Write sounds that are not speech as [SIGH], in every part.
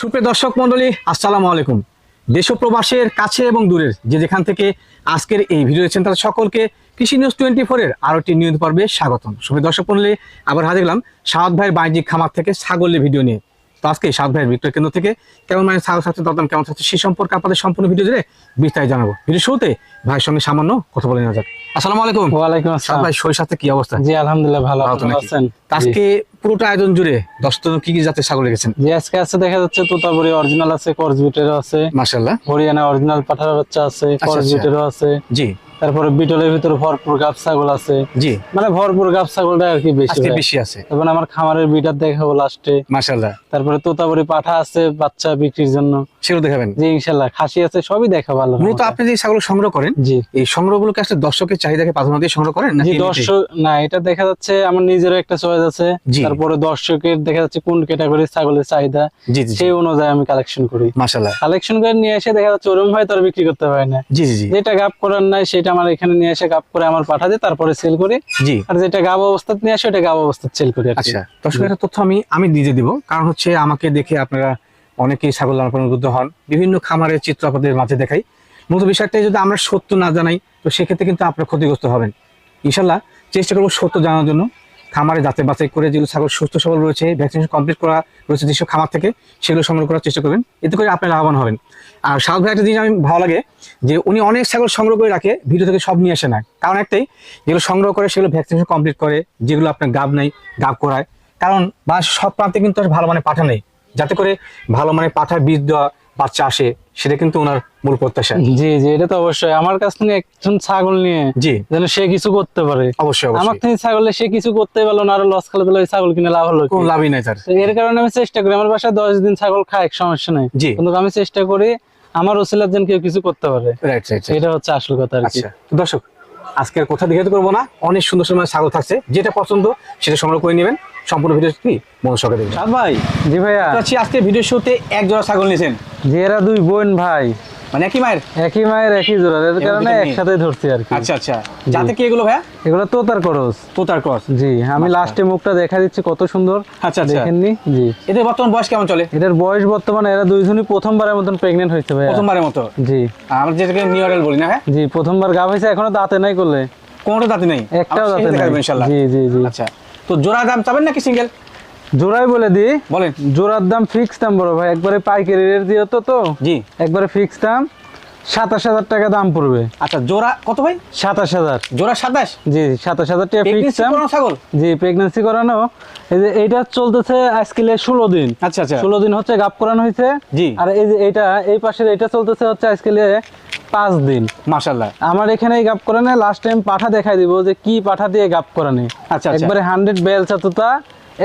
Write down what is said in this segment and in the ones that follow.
সুপ্রিয় দর্শক মন্ডলী, আসসালামু আলাইকুম। দেশ ও প্রবাসের কাছে এবং দূরের যে যেখান থেকে আজকের এই ভিডিও দেখছেন তারা সকলকে কৃষি নিউজ টোয়েন্টি ফোরের আরও একটি নিয়মিত পর্বে স্বাগতম। সুপ্রিয় দর্শক মন্ডলী, আবার হাজির গেলাম সাহাদ ভাইয়ের বাণিজ্যিক খামার থেকে ছাগলের ভিডিও নিয়ে। তো আজকে সাউদ ভাইয়ের বিক্রয় কেন্দ্র থেকে কেমন মানে ছাগল থাকছে দরদাম কেমন থাকছে সে সম্পর্কে আপনাদের সম্পূর্ণ ভিডিও জুড়ে বিস্তারিত জানাব। ভিডিও শুরুতে ভাইয়ের সঙ্গে সামান্য কথা বলে নেওয়া যাক। আসসালামু আলাইকুম। ওয়ালাইকুম আসসালাম। ভাই শরীর সাথে কি অবস্থা? জি আলহামদুলিল্লাহ ভালো আছেন? তা আজকে পুরোটা আয়োজন জুড়ে দশ জন কি কি জাতের ছাগল রেখেছেন? জি আজকে আছে দেখা যাচ্ছে তোতাবুরি অরিজিনাল আছে করজবিটেরও আছে। মাশাল্লাহ হরিয়ানা অরিজিনাল পাঠার বাচ্চা আছে আচ্ছা। করজবিটেরও আছে। জি। তারপরে বিটলের ভিতরে ভরপুর গাব ছাগল আছে। জি। মানে ভরপুর গাব ছাগলটা আর কি বেশি বেশি আছে। এবং আমার খামারের বিটার দেখাবো লাস্টে মাশাল্লাহ তারপরে তোতাবুরি পাঠা আছে বাচ্চা বিক্রির জন্য। সেগুলো দেখাবেন। জি ইনশাল্লাহ খাসি আছে সবই দেখা ভালো মূলত আপনি যে ছাগল সংগ্রহ করেন জি। এই সংগ্রহগুলোকে আসলে দর্শকের চাহিদাকে প্রাধান্য দিয়ে সংগ্রহ করেন নাকি দর্শক না এটা দেখা যাচ্ছে আমার নিজেরও একটা চয়েস আছে। তারপরে দর্শকের দেখা যাচ্ছে কোন ক্যাটাগরির ছাগলের চাহিদা জি জি সেই অনুযায়ী আমি কালেকশন করি। মাশাল্লাহ কালেকশন করে নিয়ে এসে দেখা যাচ্ছে ওরম ভাই তার বিক্রি করতে পারে না। জি জি। যেটা গাপ করার নাই সেটা আমার এখানে নিয়ে এসে গাব করে আমার পাঠা দিয়ে তারপরে সেল করি। জি। আর যেটা গাব অবস্থাতে নিয়ে আসে ওটা গাব অবস্থাতে সেল করি আচ্ছা দর্শক তথ্য আমি আমি নিজে দিব। কারণ হচ্ছে আমাকে দেখে আপনারা অনেকেই ছাগল লালন উদ্বুদ্ধ হন। বিভিন্ন খামারের চিত্র আপনাদের মাঝে দেখাই। মূলত বিষয়টা যদি আমরা সত্য না জানাই তো সেক্ষেত্রে কিন্তু আপনারা ক্ষতিগ্রস্ত হবেন। ইনশাল্লাহ চেষ্টা করব সত্য জানার জন্য। খামারে যাতে বাছাই করে যেগুলো ছাগল, সুস্থ সবল রয়েছে ভ্যাকসিনেশন কমপ্লিট করা রয়েছে যেসব খামার থেকে, সেগুলো সংগ্রহ করার চেষ্টা করবেন। এতে করে আপনি লাভবান হবেন। আর সাউথ ভাই, একটা জিনিস আমি ভালো লাগে যে উনি অনেক ছাগল সংগ্রহ করে রাখে, ভিডিও থেকে সব নিয়ে আসে না। কারণ একটাই, যেগুলো সংগ্রহ করে সেগুলো ভ্যাকসিনেশন কমপ্লিট করে, যেগুলো আপনার গাব নাই, গাব করায়। কারণ বা সব প্রান্তে কিন্তু আর ভালো মানে পাঠা নেই। যাতে করে ভালো মানে পাঠার বীজ দেওয়া বাচ্চা আসে সেটা কিন্তু ওনার মূল প্রত্যাশা। জি জি এটা তো অবশ্যই। আমার কাছ থেকে একজন ছাগল নিয়ে জি। যেন সে কিছু করতে পারে। অবশ্যই আমার থেকে ছাগলে সে কিছু করতে পারল না আরও লস খেলে ওই ছাগল কিনে লাভ হলো কোনো লাভই নাই তার। এর কারণে আমি চেষ্টা করি আমার বাসায় দশ দিন ছাগল খায় সমস্যা নেই। জি। কিন্তু আমি চেষ্টা করি আমার ওসিলার যেন কেউ কিছু করতে পারে। রাইট রাইট এটা হচ্ছে আসল কথা আর কি। আচ্ছা দর্শক আজকে আর কথা দেখাতে করব না। অনেক সুন্দর সুন্দর ছাগল থাকছে যেটা পছন্দ সেটা সংগ্রহ করে নেবেন। সম্পূর্ণ মন সকে দেখবেন। সাদ ভাই জি ভাইয়া। আজকে ভিডিও শুতে এক জোড়া ছাগল নিয়েছেন। যে এরা দুই বোন ভাই। মানে একই মায়ের? একই মায়ের একই জোড়া এর কারণে একসাথে ধরছি আর কি। আচ্ছা আচ্ছা। যাতে কি এগুলো ভাইয়া? এগুলো তোতার করস। তোতার ক্রস। জি আমি লাস্টে মুখটা দেখা দিচ্ছি কত সুন্দর। আচ্ছা আচ্ছা। দেখেননি জি। এদের বর্তমান বয়স কেমন চলে? এটার বয়স বর্তমানে এরা দুইজনই প্রথমবারের মতন প্রেগনেন্ট হয়েছে ভাই প্রথমবারের মতো? জি। আমরা যেটাকে নিউরাল বলি না হ্যাঁ জি প্রথমবার গাভ হয়েছে এখনও দাঁতে নাই করলে। কোনটা দাঁতে নেই? একটাও দাঁতে নাই। দেখাবো ইনশাল্লাহ জি জি জি। আচ্ছা। তো জোড়া দাম চাবেন নাকি সিঙ্গেল জোড়াই বলে দি বলেন। জোড়ার দাম ফিক্স দাম বড় ভাই একবারে পাইকারি রেট দিয়ে তো তো? জি। একবারে ফিক্স দাম সাতাশ হাজার টাকা দাম পড়বে। আচ্ছা জোড়া কত ভাই? সাতাশ হাজার। জোড়া সাতাশ? জি সাতাশ হাজার টাকা ফিক্স দাম। ছাগল? জি প্রেগন্যান্সি করানো। এই যে এইটা চলতেছে আজকে ষোলো দিন। আচ্ছা আচ্ছা। ষোলো দিন হচ্ছে গাপ করানো হয়েছে। জি। আর এই যে এটা এই পাশের এটা চলতেছে হচ্ছে আজকে পাঁচ দিন। মাশাল্লাহ আমার এখানে গাপ করানে লাস্ট টাইম পাঠা দেখাই দিব যে কি পাঠা দিয়ে গাপ করানে। আচ্ছা, আচ্ছা। একবারে হান্ড্রেড বেল চাতুতা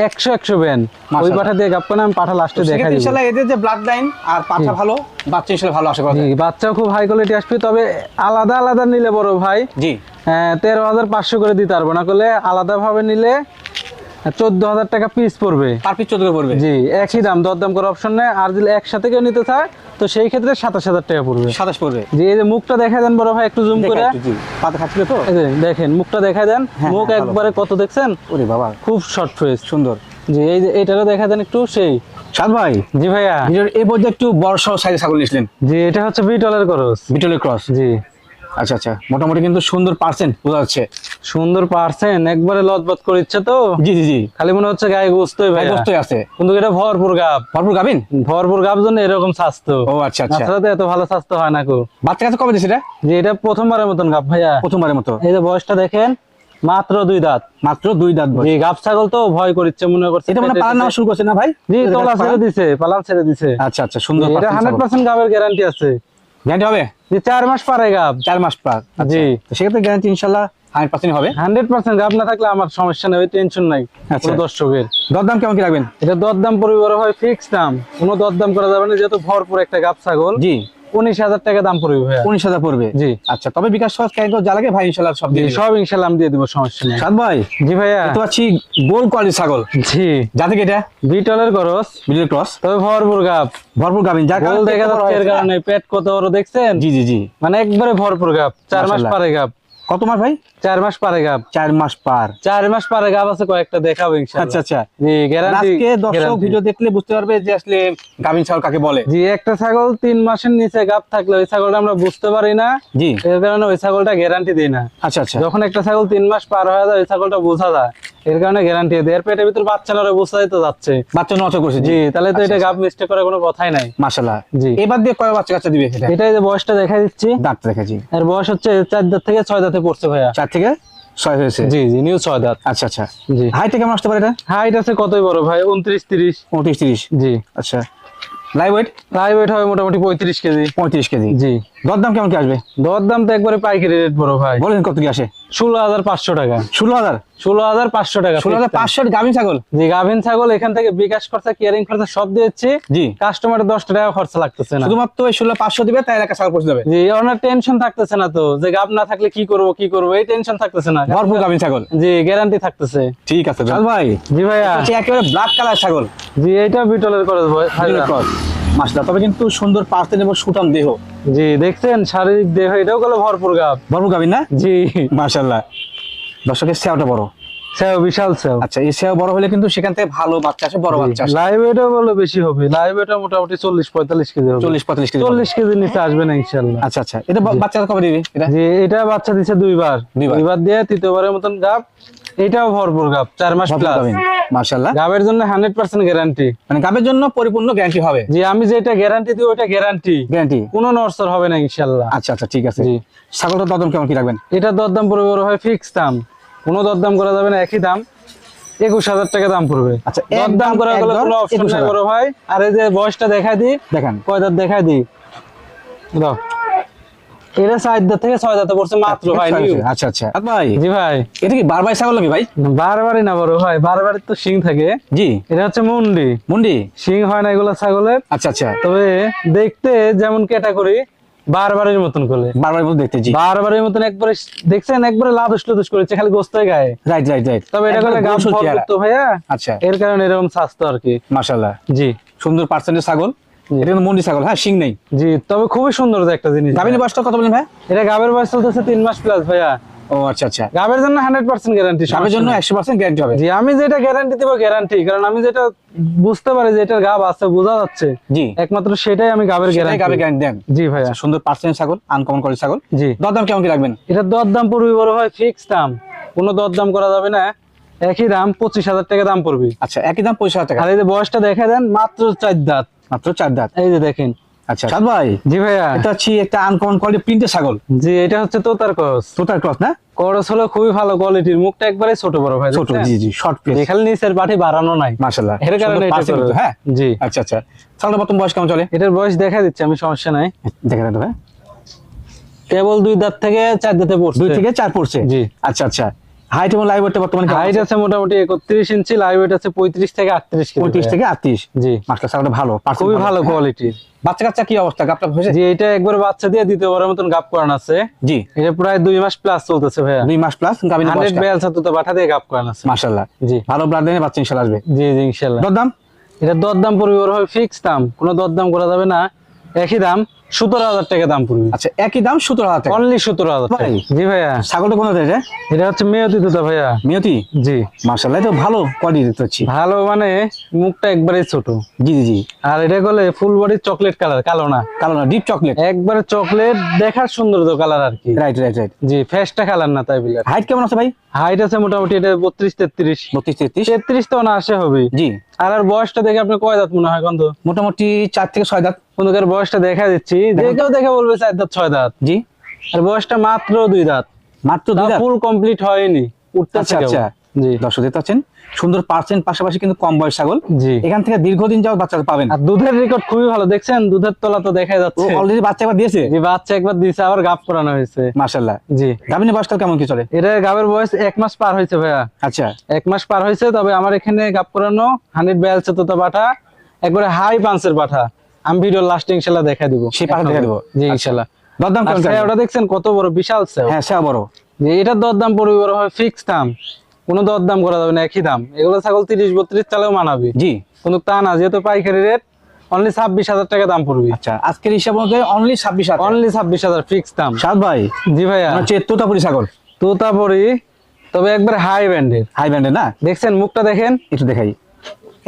একশো একশো ব্যান। ওই পাঠা দিয়ে গাপ করানে আমি পাঠা লাস্টে ইনশাল্লাহ এদের যে ব্লাড লাইন আর পাঠা ভালো বাচ্চা ইনশাল্লাহ ভালো আশা করা বাচ্চাও খুব হাই কোয়ালিটি আসবে তবে আলাদা আলাদা নিলে বড় ভাই। জি। তেরো হাজার পাঁচশো করে দিতে পারব না করলে আলাদা ভাবে নিলে চোদ্দ হাজার টাকা পিস পড়বে। পার পিস চোদ্দ পড়বে। জি একই দাম দরদাম করার অপশন নেই। আর যদি একসাথে কেউ নিতে চায় তো সেই ক্ষেত্রে সাতাশ হাজার টাকা পড়বে। সাতাশ পড়বে। জি এই যে মুখটা দেখা দেন বড় ভাই একটু জুম করে। পাতা খাচ্ছিল তো? দেখেন মুখটা দেখা দেন। হ্যাঁ, মুখ হ্যাঁ, একবারে কত দেখছেন? ওরে বাবা। খুব শর্ট ফেস সুন্দর। জি এই যে এইটারও দেখা দেন একটু সেই। সাদ ভাই। জি ভাইয়া। এই পর্যায়ে একটু বড় সহ সাইজে ছাগল নিয়েছিলেন। জি এটা হচ্ছে বিটলের করস বিটলের ক্রস জি। আচ্ছা আচ্ছা। মোটামুটি কিন্তু সুন্দর পার্সেন্ট বোঝা যাচ্ছে। সুন্দর পারছেন একবারে লতবত করিচ্ছে তো? জি জি জি। খালি মনে হচ্ছে গায়ে গোস্তই ভাই অবশ্যই আছে। কিন্তু এটা ভরপুর গাব। ভরপুর গাবিন? ভরপুর গাব জন্য এরকম স্বাস্থ্য। ও আচ্ছা আচ্ছা। তো এত ভালো স্বাস্থ্য হয় না কো? বাচ্চা কাছে কবে এটা? যে এটা প্রথমবারের মতন গাব ভাইয়া। প্রথমবারের মতো। এই যে বয়সটা দেখেন মাত্র দুই দাঁত। মাত্র দুই দাঁত জি গাব ছাগল তো ভয় করছে মনে করছে এটা মানে পালার নামা শুরু করছে না ভাই? জি তোলা ছেড়ে দিছে পালান ছেড়ে দিছে। আচ্ছা আচ্ছা সুন্দর এটা হান্ড্রেড পার্সেন্ট গাবের গ্যারান্টি আছে। গ্যারান্টি হবে? যে চার মাস পারে গাব। চার মাস পার। জি। তো সেক্ষেত্রে গ্যারান্টি ইনশাল্লাহ হান্ড্রেড পার্সেন্ট হবে? হান্ড্রেড পার্সেন্ট গাব না থাকলে আমার সমস্যা নেই টেনশন নাই আচ্ছা। দর্শকের। দরদাম কেমন কি রাখবেন? এটা দরদাম পরিবার হয় ফিক্স দাম। কোনো দরদাম করা যাবে না যেহেতু ভরপুর একটা গাব ছাগল। জি। উনিশ হাজার টাকা দাম পড়বে ভাইয়া। উনিশ হাজার পড়বে? জি। আচ্ছা তবে বিকাশ সহজ ক্যারেক্টার যা লাগে ভাই? ইনশাল্লাহ সব দিয়ে সব ইনশাল্লাহ আমি দিয়ে দিব সমস্যা নেই। সাদ ভাই জি ভাইয়া। গোল কোয়ালিটি ছাগল। জি। যাতে কি এটা? বিটলের মিডল ক্রস। তবে ভরপুর গাব। ভরপুর গাবিন যার গোল কারণে দেখা যাচ্ছে এর কারণে পেট কত বড় দেখছেন? জি জি জি। মানে একবারে ভরপুর গাপ চার মাস। পারে গাব। কত মাস ভাই? চার মাস পারে গাব। চার মাস পার। চার মাস পারে গাব আছে কয়েকটা দেখাবো আচ্ছা আচ্ছা। জি গ্যারান্টি আজকে দর্শক ভিডিও দেখলে বুঝতে পারবে যে আসলে গাভিন ছাগল কাকে বলে। জি একটা ছাগল তিন মাসের নিচে গাব থাকলে ওই ছাগলটা আমরা বুঝতে পারি না। জি। এর কারণে ওই ছাগলটা গ্যারান্টি দিই না। আচ্ছা আচ্ছা। যখন একটা ছাগল তিন মাস পার হয়ে যায় ওই ছাগলটা বোঝা যায়। এর কারণে গ্যারান্টি দেয় এর পেটের ভিতর বাচ্চা লড়ে বোঝাই তো যাচ্ছে। বাচ্চা নষ্ট করছে জি। তাহলে তো আচ্ছা, এটা আচ্ছা। গাব মিস্টেক করার কোনো কথাই নাই। মাশাল্লাহ জি। এবার দিয়ে কয় বাচ্চা কাচ্চা দিবে এটা এটাই যে বয়সটা দেখা দিচ্ছি। দাঁত রেখেছি এর বয়স হচ্ছে চার দাঁত থেকে ছয় দাঁতে পড়ছে ভাইয়া। চার থেকে ছয় হয়েছে? জি জি নিউ ছয় দাঁত। আচ্ছা আচ্ছা। জি। হাইটে কেমন আসতে পারে এটা? হাইট আছে কতই বড় ভাই? উনত্রিশ তিরিশ। পঁয়ত্রিশ তিরিশ। জি। আচ্ছা। লাইভ ওয়েট লাইভ ওয়েট হবে মোটামুটি পঁয়ত্রিশ কেজি। পঁয়ত্রিশ কেজি। জি। দরদাম কেমন কি আসবে? দর দাম তো একবারে পাইকারি রেট বড় ভাই। বলেন কত কি আসে? ষোলো হাজার পাঁচশো টাকা। ষোলো হাজার? ষোলো হাজার পাঁচশো টাকা ষোলো হাজার পাঁচশো গাভিন ছাগল? জি গাভিন ছাগল এখান থেকে বিকাশ খরচা কেয়ারিং খরচা সব দিয়েছি জি। কাস্টমারের দশটা টাকা খরচা লাগতেছে না। শুধুমাত্র ওই ষোলো পাঁচশো দিবে তাই এলাকা ছাগল পৌঁছে যাবে। জি ওনার টেনশন থাকতেছে না তো। যে গাভ না থাকলে কি করব কি করব এই টেনশন থাকতেছে না। ভরপুর গাভিন ছাগল। জি গ্যারান্টি থাকতেছে। ঠিক আছে ভাই। জি ভাইয়া। একেবারে ব্ল্যাক কালার ছাগল। জি এইটা বিটলের করে। মাসলা তবে কিন্তু সুন্দর পার্সেন্ট এবং সুটাম দেহ। জি দেখছেন শারীরিক দেহ এটাও গেল ভরপুর গাব। ভরপুর গাভিন না? জি। মাশাল্লাহ দর্শকের সেওটা বড়। সেও বিশাল সেও। আচ্ছা এই সেও বড় হলে কিন্তু সেখান থেকে ভালো বাচ্চা আসে বড় বাচ্চা আসে। লাইভ বলে বেশি হবে। লাইভ এটা মোটামুটি চল্লিশ পঁয়তাল্লিশ কেজি হবে। নিচে আসবে না ইনশাল্লাহ আচ্ছা আচ্ছা এটা কবে দিবে? এটা? জি এটা বাচ্চা দিছে দুইবার। দুইবার দিয়ে তৃতীয়বারের মতন গাব। এটাও ভরপুর গাব চার মাস প্লাস মাশাল্লাহ গাবের জন্য হান্ড্রেড পার্সেন্ট গ্যারান্টি মানে গাবের জন্য পরিপূর্ণ গ্যারান্টি হবে? জি আমি যেটা গ্যারান্টি দিই ওটা গ্যারান্টি গ্যারান্টি কোনো নরসর হবে না ইনশাল্লাহ আচ্ছা আচ্ছা ঠিক আছে। জি। ছাগলটা দদম কেমন কি রাখবেন? এটা দরদাম পড়বে বড় হয় ফিক্স দাম। কোনো দরদাম করা যাবে না একই দাম। একুশ হাজার টাকা দাম পড়বে। আচ্ছা, দরদাম দাম, করা গেলে কোনো অপশন নাই বড় ভাই। আর এই যে বয়সটা দেখাই দিই দেখেন। কয় দাঁত দেখাই দিই? দাও। এটা চার দাঁত থেকে ছয় দাঁতে পড়ছে মাত্র ভাই আচ্ছা আচ্ছা ভাই। জি ভাই। এটা কি বারবার ছাগল নাকি ভাই? বারবারই না বড় ভাই বারবারই তো শিং থাকে। জি। এটা হচ্ছে মুন্ডি। মুন্ডি? শিং হয় না এগুলো ছাগলের। আচ্ছা আচ্ছা। তবে দেখতে যেমন ক্যাটাগরি বারবারের মতন করে। বারবার মধ্যে দেখতে জি। বারবারের মতন একবারে দেখছেন একবারে লাদুস লাদুস করেছে খালি গোস্তের গায়ে। রাইট রাইট রাইট তবে এটা করে গাম ফল করতো ভাইয়া আচ্ছা। এর কারণে এরকম স্বাস্থ্য আর কি। মাশাআল্লাহ। জি। সুন্দর পার্সেন্টের ছাগল। এটা ছাগল হ্যাঁ শিং নেই। জি তবে খুবই সুন্দর একটা জিনিস গাভিনী বয়সটা কত বলেন ভাই? এটা গাবের বয়স চলতেছে তিন মাস প্লাস ভাইয়া। ও আচ্ছা আচ্ছা। গাবের জন্য হান্ড্রেড পার্সেন্ট গ্যারান্টি গাভীর জন্য একশো পার্সেন্ট গ্যারান্টি হবে। জি আমি যেটা গ্যারান্টি দেবো গ্যারান্টি কারণ আমি যেটা বুঝতে পারি যে এটার গাব আছে বোঝা যাচ্ছে। জি। একমাত্র সেটাই আমি গাবের গ্যারান্টি দেন। জি ভাইয়া। আচ্ছা, সুন্দর পার্সেন্ট ছাগল আনকমন করে ছাগল। জি। দরদাম কেমন কি রাখবেন? এটার দরদাম পড়বে বড় হয় ফিক্স দাম। কোনো দরদাম করা যাবে না। একই দাম পঁচিশ হাজার টাকা দাম পড়বে। আচ্ছা একই দাম পঁচিশ হাজার টাকা। আর এই যে বয়সটা দেখা দেন মাত্র চার দাঁত। মাত্র চার দাঁত। এই যে দেখেন। আচ্ছা। সাদ ভাই জি ভাইয়া। এটা হচ্ছে একটা আনকমন কোয়ালিটি প্রিন্টের ছাগল। জি এটা হচ্ছে তোতার কস তোতার ক্রস না? করস হলো খুবই ভালো কোয়ালিটির মুখটা একবারে ছোট বড় ভাই ছোট জি জি শর্ট নিচের পাঠে বাড়ানো নাই। মাশাআল্লাহ। এর কারণে এটা পার্সেন্ট হ্যাঁ? জি। আচ্ছা আচ্ছা। বয়স কেমন চলে? এটার বয়স দেখা দিচ্ছে আমি সমস্যা নাই। দেখে দেন ভাই কেবল দুই দাঁত থেকে চার দাঁতে পড়ছে। দুই থেকে চার পড়ছে? জি। আচ্ছা আচ্ছা। হাইট এবং লাইভ ওয়েটটা বর্তমানে হাইট আছে? মোটামুটি একত্রিশ ইঞ্চি লাইভ ওয়েট আছে পঁয়ত্রিশ থেকে আটত্রিশ পঁয়ত্রিশ থেকে আটত্রিশ? জি। মাসটা ছাগলটা ভালো খুবই ভালো। কোয়ালিটির বাচ্চা কাচ্চা কি অবস্থা? গাপটা হয়েছে? জি এটা একবার বাচ্চা দিয়ে দ্বিতীয়বারের মতন গাপ করান আছে। জি। এটা প্রায় দুই মাস প্লাস চলতেছে ভাইয়া। দুই মাস প্লাস গাবিনা হান্ড্রেড বেয়াল ছাত্র তো বাঠা দিয়ে গাপ করান আছে। মাশাআল্লাহ। জি। ভালো ব্লাড বাচ্চা ইনশাআল্লাহ আসবে। জি জি ইনশাল্লাহ দরদাম? এটা দরদাম পড়বে ওর হয় ফিক্স দাম। কোনো দরদাম করা যাবে না। একই দাম। সতেরো হাজার টাকা দাম পড়বে। আচ্ছা একই দাম সতেরো হাজার টাকা? অনলি সতেরো হাজার টাকা। জি ভাইয়া। ছাগলটা কোন এটা এটা হচ্ছে মেয়তি দুটো ভাইয়া। মিয়তি জি। মাশাআল্লাহ তো ভালো কোয়ালিটি দিতে হচ্ছে ভালো মানে মুখটা একবারে ছোট। জি জি জি। আর এটা করলে ফুল বডি চকলেট কালার কালো না। কালো না ডিপ চকলেট একবারে চকলেট দেখার সুন্দর তো কালার আর কি। রাইট রাইট রাইট জি ফেসটা কালার না তাই বলে। হাইট কেমন আছে ভাই? হাইট আছে মোটামুটি এটা বত্রিশ তেত্রিশ। বত্রিশ তেত্রিশ? তেত্রিশ তো না আসে হবে জি। আর আর বয়সটা দেখে আপনি কয় দাঁত মনে হয় কত মোটামুটি চার থেকে ছয় দাঁত। বন্ধুকের বয়সটা দেখা দিচ্ছি। যে কেউ দেখে বলবে চার দাঁত ছয় দাঁত। জি। আর বয়সটা মাত্র দুই দাঁত। মাত্র দুই দাঁত? ফুল কমপ্লিট হয়নি। উঠতেছে আচ্ছা আচ্ছা। জি। দর্শক দেখতে পাচ্ছেন? সুন্দর পার্সেন্ট পাশাপাশি কিন্তু কম বয়স ছাগল। এখান থেকে দীর্ঘদিন যাওয়ার বাচ্চা পাবেন। আর দুধের রেকর্ড খুবই ভালো। দেখছেন? দুধের তলা তো দেখা যাচ্ছে। অলরেডি বাচ্চা একবার দিয়েছে? জি বাচ্চা একবার দিয়েছে আবার গাপ করানো হয়েছে। মাশাআল্লাহ। জি। গাভিনী বয়সকাল কেমন কি চলে? এটা গাবের বয়স এক মাস পার হয়েছে ভাইয়া। আচ্ছা। এক মাস পার হয়েছে তবে আমার এখানে গাপ করানো হানির বেয়ালছে তো পাঠা একবারে হাই পাঞ্চের পাঠা আমি ভিডিও লাস্ট ইনশাল্লাহ দেখা দিব। সেই পাঠা দেখা দিব। জি আচ্ছা। ইনশাল্লাহ। দরদাম কেমন চলে? ওটা দেখছেন কত বড় বিশাল সেও হ্যাঁ সে বড়। যে এটার দরদাম পড়বে বড় হয় ফিক্স দাম। কোনো দরদাম করা যাবে না একই দাম। এগুলো ছাগল তিরিশ বত্রিশ চালেও মানাবে। জি। কিন্তু তা না যেহেতু পাইকারি রেট অনলি ছাব্বিশ হাজার টাকা দাম পড়বে। আচ্ছা আজকের হিসাব অনুযায়ী অনলি ছাব্বিশ হাজার। অনলি ছাব্বিশ হাজার ফিক্স দাম। সাদ ভাই জি ভাইয়া। মনে হচ্ছে তোতাপুরি ছাগল। তোতাপুরি তবে একবার হাই ব্যান্ডের হাই ব্যান্ডের না? দেখছেন মুখটা দেখেন। একটু দেখাই।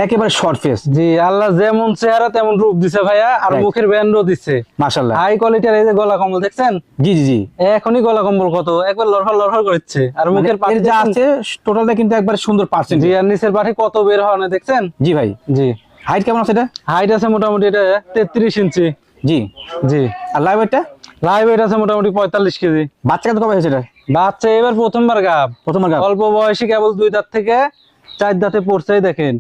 একেবারে শর্ট ফেস জি আল্লাহ যেমন চেহারা তেমন রূপ দিছে ভাইয়া আর মুখের ব্যান্ডও দিচ্ছে মাশাল্লাহ হাই কোয়ালিটির এই যে গলা কম্বল দেখছেন? জি জি জি। এখনই গলা কম্বল কত? একবার লড়ফড় লড়ফড় করছে। আর মুখের মানে এর পাশে যা আছে টোটালটা কিন্তু একবার সুন্দর পার্সেন্ট জি আর নিচের পাঠে কত বের হয় না দেখছেন? জি ভাই। জি। হাইট কেমন আছে এটা? হাইট আছে মোটামুটি এটা তেত্রিশ ইঞ্চি। জি। জি। আর লাইভ ওয়েটটা লাইভ ওয়েট আছে মোটামুটি পঁয়তাল্লিশ কেজি। বাচ্চা কত কবে হয়েছে এটা? বাচ্চা এবার প্রথমবার গাব। প্রথমবার গাব। অল্প বয়সী কেবল দুই দাঁত থেকে চার দাঁতে পড়ছেই দেখেন।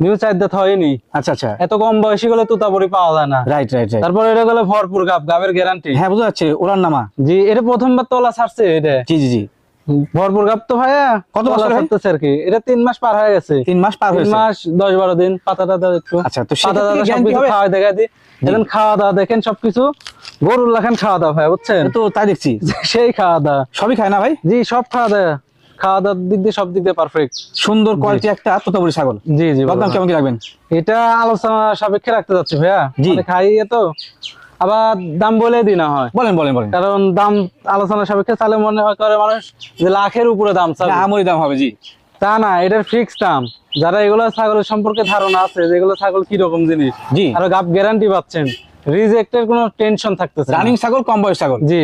নিউ চার দাঁত হয়নি আচ্ছা আচ্ছা। এত কম বয়সী গেলে তুতাপুরি পাওয়া যায় না। রাইট রাইট রাইট তারপর এটা গেলে ভরপুর গাব গাবের গ্যারান্টি হ্যাঁ বুঝতে পারছি ওরার নামা। জি এটা প্রথমবার তোলা ছাড়ছে এটা। জি জি জি। ভরপুর গাব তো ভাইয়া কত বছর? ছাড়তেছে আর কি। এটা তিন মাস পার হয়ে গেছে। তিন মাস পার হয়েছে। মাস দশ বারো দিন পাতাটা দাও একটু। আচ্ছা, তো পাতা দাদা সবকিছু খাওয়া দেখা দিই। দেখেন খাওয়া দাওয়া দেখেন সবকিছু। গরুর লাখান খাওয়া দাওয়া ভাই বুঝছেন? তো তাই দেখছি। [LAUGHS] সেই খাওয়া দাওয়া। সবই খায় না ভাই? জি সব খাওয়া দাওয়া। খাওয়া দাওয়ার দিক দিয়ে সব দিক দিয়ে পারফেক্ট সুন্দর কোয়ালিটি একটা তোতাপুরি ছাগল। জি জি কেমন কি রাখবেন? এটা আলোচনা সাপেক্ষে রাখতে যাচ্ছি ভাইয়া। জি। মানে খাই তো। আবার দাম বলে দিই না হয়। বলেন বলেন বলেন। কারণ দাম আলোচনা সাপেক্ষে চালে মনে হয় করে মানুষ যে লাখের উপরে দাম চাবে। আমরি দাম হবে জি। তা না এটার ফিক্স দাম। যারা এগুলো ছাগলের সম্পর্কে ধারণা আছে যেগুলো ছাগল কি রকম জিনিস জি। আর গাপ গ্যারান্টি পাচ্ছেন। রিজেক্টের কোনো টেনশন থাকতেছে রানিং ছাগল কম বয়স ছাগল। জি।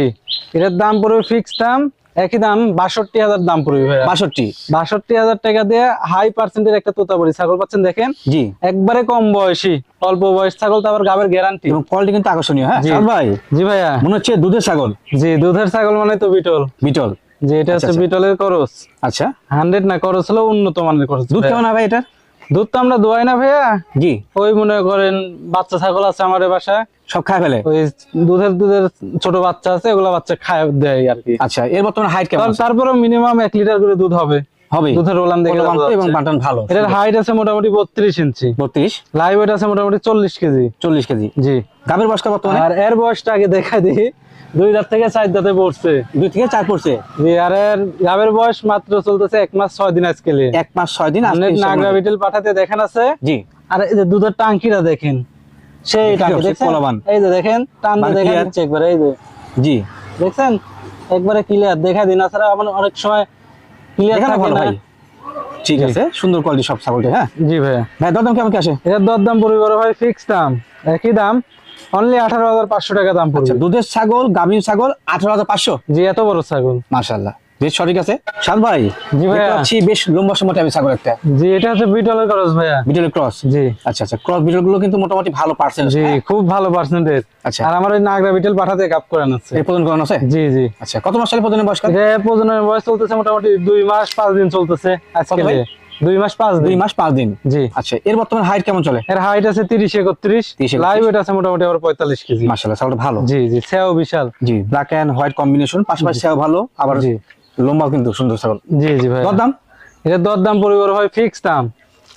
এটার দাম পড়বে ফিক্স দাম। একই দাম বাষট্টি হাজার দাম পড়বে ভাইয়া। বাষট্টি। বাষট্টি হাজার টাকা দিয়ে হাই পার্সেন্টের একটা তোতাপুরি ছাগল পাচ্ছেন দেখেন? জি। একবারে কম বয়সী অল্প বয়স। ছাগল তো আবার গাবের গ্যারান্টি এবং কোয়ালিটি কিন্তু আকর্ষণীয় হ্যাঁ? জি। ভাই? জি ভাইয়া। মনে হচ্ছে দুধের ছাগল। জি দুধের ছাগল মানে তো বিটল। বিটল। যে এটা আচ্ছা, হচ্ছে আচ্ছা। বিটলের খরচ। আচ্ছা। হান্ড্রেড না খরচ হলো উন্নত মানের খরচ। দুধ কেমন ভাই এটা দুধ তো আমরা দোয়াই না ভাইয়া। জি। ওই মনে করেন বাচ্চা ছাগল আছে আমার বাসায়। সব খায় ফেলে? ওই দুধের দুধের ছোট বাচ্চা আছে ওগুলা বাচ্চা খায় দেয় আর কি। আচ্ছা এর বর্তমানে হাইট কেমন? তারপরে মিনিমাম এক লিটার করে দুধ হবে। হবে। দুধের ওলান দেখে এবং। বাটন ভালো। এটার হাইট আছে মোটামুটি বত্রিশ ইঞ্চি। বত্রিশ? লাইভ ওয়েট আছে মোটামুটি চল্লিশ কেজি। চল্লিশ কেজি। জি। গাবের বয়স কত আর এর বয়সটা আগে দেখা দিই। দুই রাত থেকে চার দাঁতে পড়ছে। দুই থেকে চার পড়ছে? জি আর এর গাবের বয়স মাত্র চলতেছে এক মাস ছয় দিন আজকে এক মাস ছয় দিন আজকে নাগরা বিটেল পাঠাতে দেখেন আছে? জি। আর এই যে দুধের টাঙ্কিটা দেখেন। সেই টাঙ্কি। এই যে দেখেন টান বান দেখা clear। একবার এই যে। জি। দেখছেন? একবারে ক্লিয়ার দেখা দিন আসলে আমার অনেক সময় ক্লিয়ার থাকে ভালো ভাই। ঠিক আছে সুন্দর কোয়ালিটি সব ছাগলটা হ্যাঁ? জি ভাইয়া ভাই দরদাম কেমন কি আসে? এটার দর দাম পড়বে বড় ভাই ফিক্স দাম। একই দাম অনলি আঠারো হাজার পাঁচশো টাকা দাম পড়ছে দুধের ছাগল গাভীর ছাগল আঠারো হাজার পাঁচশো? জি এত বড় ছাগল। মাশাল্লাহ সঠিক আছে। সাদ ভাই জি। দেখতে বেশ লম্বা সময় টাইপের ছাগল একটা। জি এটা হচ্ছে বিটলের খরচ ভাইয়া। বিটল ক্রস জি। আচ্ছা আচ্ছা ক্রস বিটলগুলো কিন্তু মোটামুটি ভালো পার্সেন্ট জি খুব ভালো পার্সেন্টেজ আচ্ছা। আর আমার ওই নাগরা বিটেল পাঠাতে কাপ করানো আছে। প্রদান করানো আছে? জি জি। আচ্ছা কত মাস সালে প্রদানের বয়স কাল? এটা প্রজননের বয়স চলতেছে মোটামুটি দুই মাস পাঁচ দিন চলতেছে আজকে। ভাই? দুই মাস পাঁচ দুই মাস পাঁচ দিন। জি। আচ্ছা এর বর্তমান হাইট কেমন চলে? এর হাইট আছে তিরিশ একত্রিশ। লাইভ ওয়েট আছে মোটামুটি আবার পঁয়তাল্লিশ কেজি। ছাগলটা ভালো। জি জি সেও বিশাল। জি ব্ল্যাক হোয়াইট কম্বিনেশন পাশাপাশি সেও ভালো আবার জি। লম্বাও কিন্তু সুন্দর ছাগল। জি জি ভাই দরদাম? এটা দরদাম পরিবার হয় ফিক্স দাম।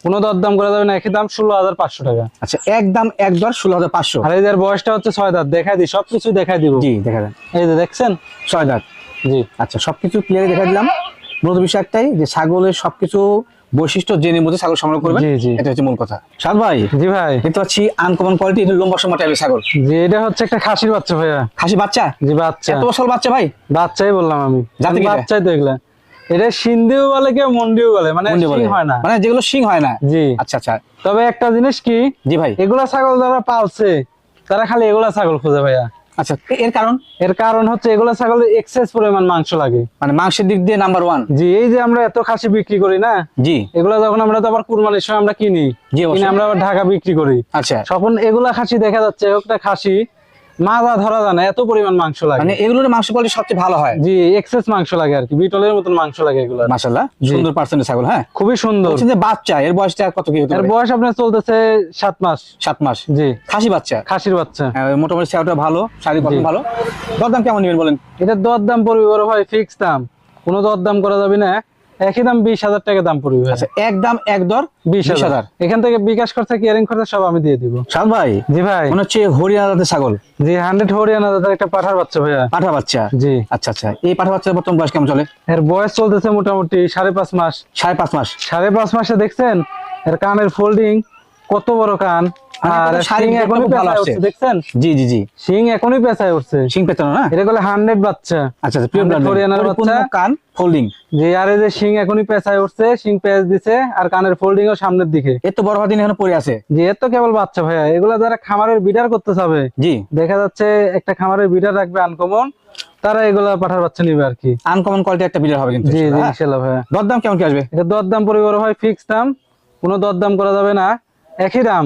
কোনো দরদাম করা যাবে না একই দাম ষোলো হাজার পাঁচশো টাকা। আচ্ছা একদম এক দর ষোলো হাজার পাঁচশো। আর এদের বয়সটা হচ্ছে ছয় দাঁত দেখাই দিই সবকিছু দেখাই দিব। জি দেখা দেন এই যে দেখছেন? ছয় দাঁত। জি। আচ্ছা সবকিছু ক্লিয়ার দেখা দিলাম। মূলত বিষয় একটাই যে ছাগলের সবকিছু বৈশিষ্ট্য জেনে বুঝে ছাগল সংগ্রহ করবেন। এটা হচ্ছে মূল কথা। সাদ ভাই জি ভাই। দেখতে পাচ্ছি আনকমন কোয়ালিটি এটা লম্বা সময় টাইপের ছাগল। জি এটা হচ্ছে একটা খাসির বাচ্চা ভাইয়া। খাসি বাচ্চা? জি বাচ্চা। এত বছর বাচ্চা ভাই? বাচ্চাই বললাম আমি। জাতি কি? বাচ্চাই তো এগুলা। এটা সিন্ধিও বলে কেউ মন্ডিও বলে মানে হয় না। মানে যেগুলো শিং হয় না। জি। আচ্ছা আচ্ছা। তবে একটা জিনিস কি? জি ভাই। এগুলা ছাগল যারা পালছে তারা খালি এগুলা ছাগল খুঁজে ভাইয়া। আচ্ছা এর কারণ? এর কারণ হচ্ছে এগুলা ছাগলের এক্সেস পরিমাণ মাংস লাগে। মানে মাংসের দিক দিয়ে নাম্বার ওয়ান জি এই যে আমরা এত খাসি বিক্রি করি না জি। এগুলা যখন আমরা তো আবার কুরবানির সময় আমরা কিনি আমরা আবার ঢাকা বিক্রি করি। আচ্ছা। তখন এগুলা খাসি দেখা যাচ্ছে একটা খাসি মাজা ধরা যায় না এত পরিমাণ মাংস লাগে। মানে এগুলোর মাংস কোয়ালিটি সবচেয়ে ভালো হয়? জি এক্সেস মাংস লাগে আর কি বিটলের মতন মাংস লাগে এগুলা মাশাল্লাহ জি। সুন্দর ছাগল হ্যাঁ? খুবই সুন্দর। যে বাচ্চা এর বয়সটা কত কি হতে এর বয়স আপনার চলতেছে সাত মাস। সাত মাস? জি। খাসি বাচ্চা? খাসির বাচ্চা। হ্যাঁ, মোটামুটি সেওটা ভালো গঠন জি। ভালো? দরদাম কেমন নেবেন বলেন? এটার দর দাম পড়বে বড় ভাই ফিক্স দাম। কোনো দর দাম করা যাবে না একই দাম বিশ হাজার টাকা দাম পড়বে আচ্ছা এক দাম এক দর বিশ হাজার। এখান থেকে বিকাশ খরচা কিয়ারিং খরচা সব আমি দিয়ে দিব। সাদ ভাই জি ভাই। মনে হচ্ছে হরিয়ানা জাতের ছাগল। জি হান্ড্রেড হরিয়ানা একটা পাঠার বাচ্চা ভাইয়া। পাঠা বাচ্চা? জি। আচ্ছা আচ্ছা এই পাঠা বাচ্চার বর্তমান বয়স কেমন চলে? এর বয়স চলতেছে মোটামুটি সাড়ে পাঁচ মাস। সাড়ে পাঁচ মাস। সাড়ে পাঁচ মাসে দেখছেন এর কানের ফোল্ডিং কত বড় কান? আর কত শারীরিক শিং দিকটা এখনই ভালো আসছে। দেখছেন? জি জি জি। শিং এখনই পেঁচায় উঠছে। শিং পেতানো না? এটা বলে হান্ড্রেড বাচ্চা। আচ্ছা আচ্ছা পিওর 100 ব্লাড হরিয়ানার বাচ্চা। কান ফোল্ডিং। যে আর যে শিং এখনই পেঁচায় উঠছে শিং পেঁচ দিছে আর কানের ফোল্ডিং ও সামনের দিকে। এর তো বড় হওয়ার দিন এখনও পড়ে আছে। যে এর তো কেবল বাচ্চা ভাইয়া। এগুলা যারা খামারের বিডার করতে চাবে জি। দেখা যাচ্ছে একটা খামারের বিডার রাখবে আনকমন তারা এগুলা পাঠার বাচ্চা নিবে আর কি। আনকমন কোয়ালিটি একটা বিড়াল হবে কিন্তু। জি জি? ইনশাল্লাহ ভাইয়া। দরদাম কেমন কি আসবে? এটা দরদাম পরিবার হয় ফিক্স দাম কোনো দরদাম করা যাবে না। একই দাম।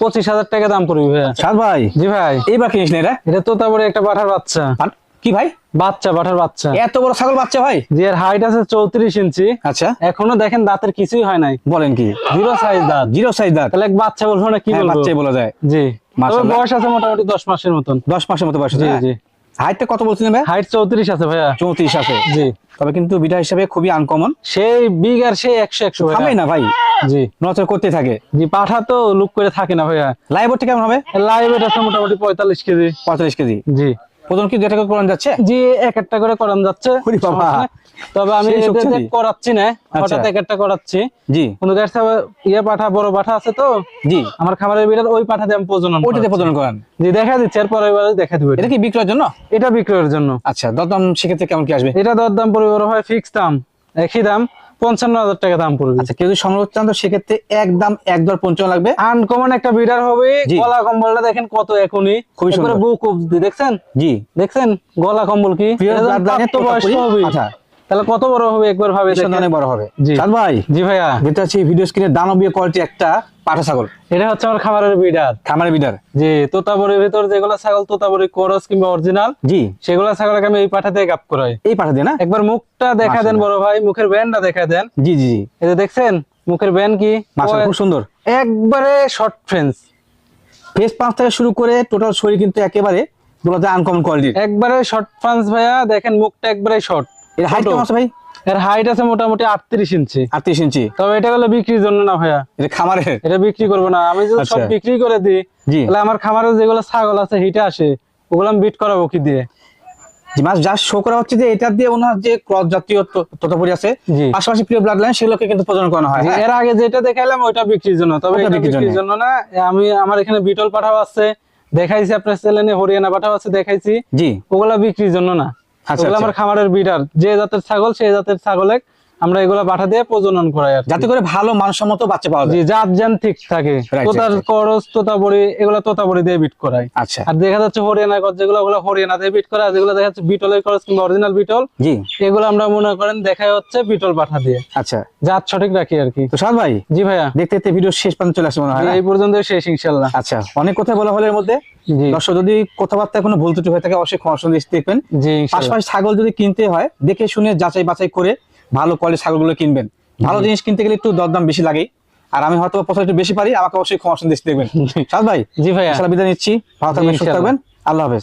পঁচিশ হাজার টাকা দাম পড়বে ভাইয়া। ভাই। জি ভাই। এইবার কিনিস না এটা এটা তারপরে একটা পাঠার বাচ্চা। কি ভাই? বাচ্চা পাঠার বাচ্চা। এত বড় ছাগল বাচ্চা ভাই? যে এর হাইট আছে চৌত্রিশ ইঞ্চি। আচ্ছা। এখনও দেখেন দাঁতের কিছুই হয় নাই। বলেন কি? জিরো সাইজ দাঁত। জিরো সাইজ দাঁত। তাহলে বাচ্চা বলব না কি হ্যাঁ, বাচ্চাই বলা যায়। জি। বয়স আছে মোটামুটি দশ মাসের মতন। দশ মাসের মতো বয়স জি? জি। হাইটটা কত বলছিলেন ভাই হাইট চৌত্রিশ আছে ভাইয়া। চৌত্রিশ আছে জি। তবে কিন্তু বিটা হিসাবে খুবই আনকমন সেই বিগ আর সেই একশো একশো হবে থামেই না ভাই। জি। নচর করতে থাকে। জি পাঠা তো লুক করে থাকে না ভাইয়া। লাইভ ওটা কেমন হবে? লাইভ এটা মোটামুটি পঁয়তাল্লিশ কেজি। পঁয়তাল্লিশ কেজি। জি। প্রথম কি দুটা করানো যাচ্ছে? জি এক একটা করে করান যাচ্ছে। তবে আমি করাচ্ছি না হঠাৎ আচ্ছা। এক একটা করাচ্ছি। জি। কোনো গাছ ইয়ে পাঠা বড় পাঠা আছে তো? জি। আমার খাবারের বিড়াল ওই পাঠা দিয়ে আমি প্রজনন ওইটাতে। প্রদান করান? জি দেখা দিচ্ছে আর পরের বারে দেখা দিবে এটা কি বিক্রয়ের জন্য? এটা বিক্রয়ের জন্য। আচ্ছা দরদাম সেক্ষেত্রে কেমন কি আসবে? এটা দরদাম পরিবার হয় ফিক্স দাম একই দাম। পঞ্চান্ন হাজার টাকা দাম পড়বে। আচ্ছা কেউ যদি সংগ্রহ চান তো সেক্ষেত্রে একদম এক দর পঞ্চান্ন লাগবে। আনকমন একটা বিডার হবে। গলা কম্বলটা দেখেন কত এখনই। খুবই সুন্দর। বুক অব্দি দেখছেন? জি। দেখছেন? গলা কম্বল কি? এত তোতাপুরি হবে পাঠা। তাহলে কত বড় হবে? একবার ভাবে। অনেক বড় হবে। জি। সাদ ভাই জি ভাইয়া। যেটা হচ্ছে ভিডিও স্ক্রিনে দানবীয় কোয়ালিটি একটা পাঠা ছাগল এটা হচ্ছে আমার খামারের বিডার খামারের বিডার জি তোতাবড়ির ভিতর যেগুলো ছাগল তোতাবড়ি করস কিংবা অরিজিনাল জি। সেগুলো ছাগলকে আমি এই পাঠাতে গাপ করাই। এই পাঠা দিয়ে না? একবার মুখটা দেখা দেন বড় ভাই মুখের ব্যান্ডটা দেখা দেন। জি জি জি। এই যে দেখছেন মুখের ব্যান্ড কি? মাশাআল্লাহ খুব সুন্দর। একবারে শর্ট ফ্রেন্স ফেস পাঁচ থেকে শুরু করে টোটাল শরীর কিন্তু একেবারে বলতে আনকমন কোয়ালিটি একবারে শর্ট ফ্রান্স ভাইয়া দেখেন মুখটা একবারে শর্ট এর হাইট কেমন আছে ভাই? এর হাইট আছে মোটামুটি আটত্রিশ ইঞ্চি। আটত্রিশ ইঞ্চি। তবে এটা হলো বিক্রির জন্য না ভাইয়া। এটা খামারের? এটা বিক্রি করব না। আমি যদি সব আচ্ছা। বিক্রি করে দিই তাহলে আমার খামারে যেগুলো ছাগল আছে হিটে আসে ওগুলো আমি বিট করাবো কি দিয়ে? যে মাছ যা শো করা হচ্ছে যে এটা দিয়ে ওনার যে ক্রস জাতীয় তোতাপুরি আছে। পাশাপাশি প্রিয় ব্লাড লাইন সেগুলোকে কিন্তু প্রদান করানো হয়। হ্যাঁ? এর আগে যেটা দেখাইলাম ওইটা বিক্রির জন্য। তবে বিক্রির জন্য। না। আমি আমার এখানে বিটল পাঠাও আছে দেখাইছি আপনার চ্যানেলে হরিয়ানা পাঠাও আছে দেখাইছি। জি। ওগুলা বিক্রির জন্য না। আমার খামারের বিডার যে জাতের ছাগল সেই জাতের ছাগলে আমরা এগুলা পাঠা দিয়ে প্রজনন করাই আর যাতে করে ভালো মানসম্মত বাচ্চা পাওয়া যায়। জাত জান ঠিক থাকে। তোতার. করস তোতাবড়ি এগুলা তোতাবড়ি দিয়ে বিট করাই। আচ্ছা। আর দেখা যাচ্ছে হরিয়ানা কর যেগুলো ওগুলো হরিয়ানা দিয়ে বিট করা যেগুলো দেখা যাচ্ছে বিটলের করস কিংবা অরিজিনাল বিটল জি। এগুলো আমরা মনে করেন দেখাই হচ্ছে বিটল পাঠা দিয়ে। আচ্ছা। জাত সঠিক রাখি আর কি। তো সাদ ভাই জি ভাইয়া। দেখতে দেখতে ভিডিও শেষ পর্যন্ত চলে আসছে মনে হয় না? এই পর্যন্ত শেষ ইনশাল্লাহ। আচ্ছা অনেক কথা বলা হলো এর মধ্যে। দর্শক যদি কথাবার্তা কোনো ভুল ত্রুটি হয়ে থাকে অবশ্যই ক্ষমা দেখবেন। পাশাপাশি ছাগল যদি কিনতে হয় দেখে শুনে যাচাই বাছাই করে ভালো কোয়ালিটির ছাগলগুলো কিনবেন। ভালো জিনিস কিনতে গেলে একটু দরদাম বেশি লাগে। আর আমি হয়তো পছন্দ একটু বেশি পারি আমাকে অবশ্যই ক্ষমা সন্দেশ দেখবেন। [LAUGHS] সাদ ভাই জি ভাই বিদায় নিচ্ছি। ভালো থাকবেন সুস্থ থাকবেন। আল্লাহ হাফেজ।